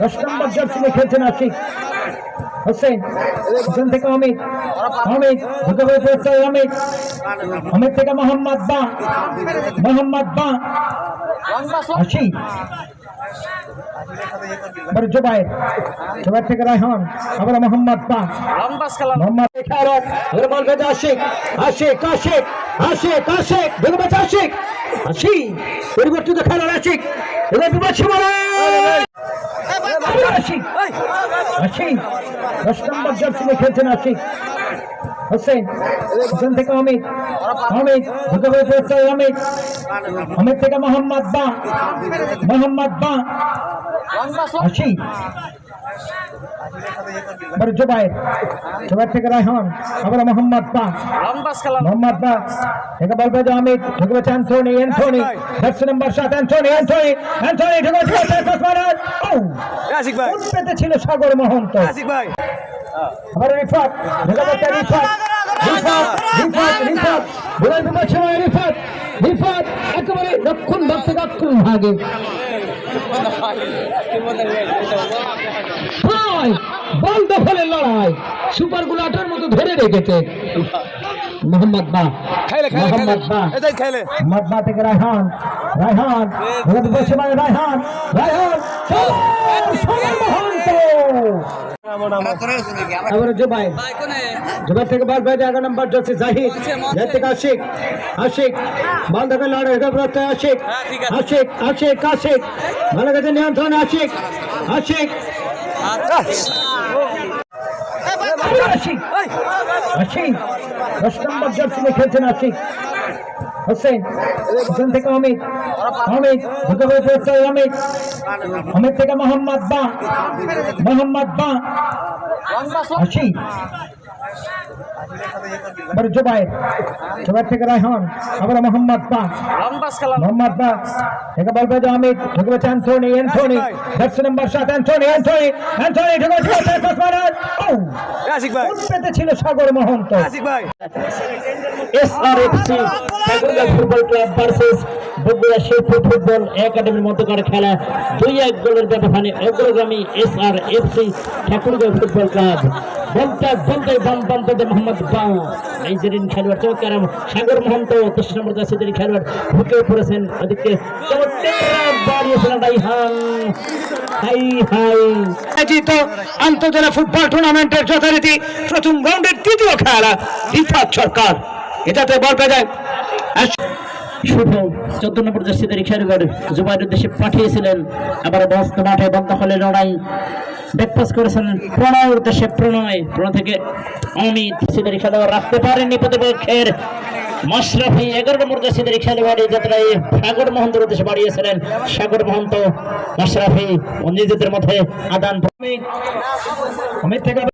দশ নম্বর জার্সি নিয়ে খেলছেন আশিক হোসেন হোসেন থেকে অমিত। অমিত ঢুকে হয়ে পড়ছে অমিত। অমিত থেকে মোহাম্মদ বা মোহাম্মদ বা আশিক এবার জুবাইর জুবাইর থেকে রায়হান আবার মোহাম্মদ বা মোহাম্মদ খেলার এবার বল ভেজে আশিক আশিক আশিক আশিক আশিক ঢুকে পড়ছে আশিক আশিক পরিবর্তিত খেলার আশিক এবার আশিক আশিক দশ নম্বর জার্সি খেলছেন আশিক। হোসেন হোসেন থেকে অমিত অমিত হয়ে পড়ছে অমিত অমিত থেকে মোহাম্মদ বা মোহাম্মদ বা আশিক এবার জুবাইর জুবাইর থেকে রায়হান আবার মোহাম্মদ বা মোহাম্মদ বা থেকে বল পেয়েছে অমিত ঢুকে অ্যান্থনি অ্যান্থনি জার্সি নম্বর সাত অ্যান্থনি অ্যান্থনি অ্যান্থনি ঢুকে পেয়েছে পাস মারার। ও! আশিক ভাই। কোন পেতে ছিল সাগর মহন্ত? আবার রিফাত ঢুকে রিফাত রিফাত রিফাত রিফাত বুড়ার বিপদ সময় রিফাত রিফাত একেবারে রক্ষণ ভাগ থেকে আক্রমণ ভাগে। ভাই বল দখলের লড়াই সুপার গুলাটার মতো ধরে রেখেছে। মোহাম্মদ বা মোহাম্মদ বা। খাইলে মদনা থেকে রায়হান রায়হান বসে মানে রায়হান রায়হান এবারে জুবাই। জুবাই থেকে বল পেয়ে এগারো নম্বর যাচ্ছে জাহিদ। জাহিদ থেকে আশিক। আশিক। বল দেখে লড়ে এগারো রাস্তায় আশিক। আশিক আশিক আশিক। ভালো গেছে নিয়ন্ত্রণ আশিক। আশিক। আশিক। আশিক। দশ নম্বর জার্সি খেলছেন আশিক। হোসেন হোসেন থেকে অমিত অমিত হয়ে পড়ছে অমিত। অমিত থেকে মোহাম্মদ বা মোহাম্মদ বা থেকে রায়হান আবার মোহাম্মদ বা বা। থেকে অমিত অ্যান্থনি অ্যান্থনি নম্বর সাত অ্যান্থনি অ্যান্থনি অ্যান্থনি ছিল Sagar Mohanta. SRFC Thakurgaon football club versus Bogura Shilpi football একাডেমির মধ্যকার খেলা। দুই এক গোলের ব্যবধানে অগ্রগামী এসআরএফসি ঠাকুরগাঁ ফুটবল ক্লাব। বলতে বলতে বাম বামতে মোহাম্মদ বাউ নাইজেরিয়ান খেলোয়াড় চমৎকার। সাগর মহন্ত দশ নম্বর জাসিদের খেলোয়াড় ঢুকে পড়েছেন। ওদিকে চমৎকার বাড়িয়েছিলেন রাইহান হাই হাই আয়োজিত আন্তর্জাতিক ফুটবল টুর্নামেন্টের যথারীতি প্রথম রাউন্ডের তৃতীয় খেলা রিফাত সরকার। এটাতে বল পেয়ে যায় চোদ্দ নম্বর জার্সিদের খেলোয়াড় জুবাইর উদ্দেশ্যে পাঠিয়েছিলেন। আবার বস্ত মাঠে বন্ধ হলে লড়াই। ব্যাকপাস করেছেন প্রণয় উদ্দেশ্যে প্রণয়। প্রণয় থেকে অমিত সিদের খেলোয়াড় রাখতে পারেননি প্রতিপক্ষের মাশরাফি। এগারো নম্বর জার্সিদের খেলোয়াড় এই যাত্রায় সাগর মহন্তর উদ্দেশ্যে বাড়িয়েছিলেন সাগর মহন্ত মাশরাফি। ও নিজেদের মধ্যে আদান অমিত থেকে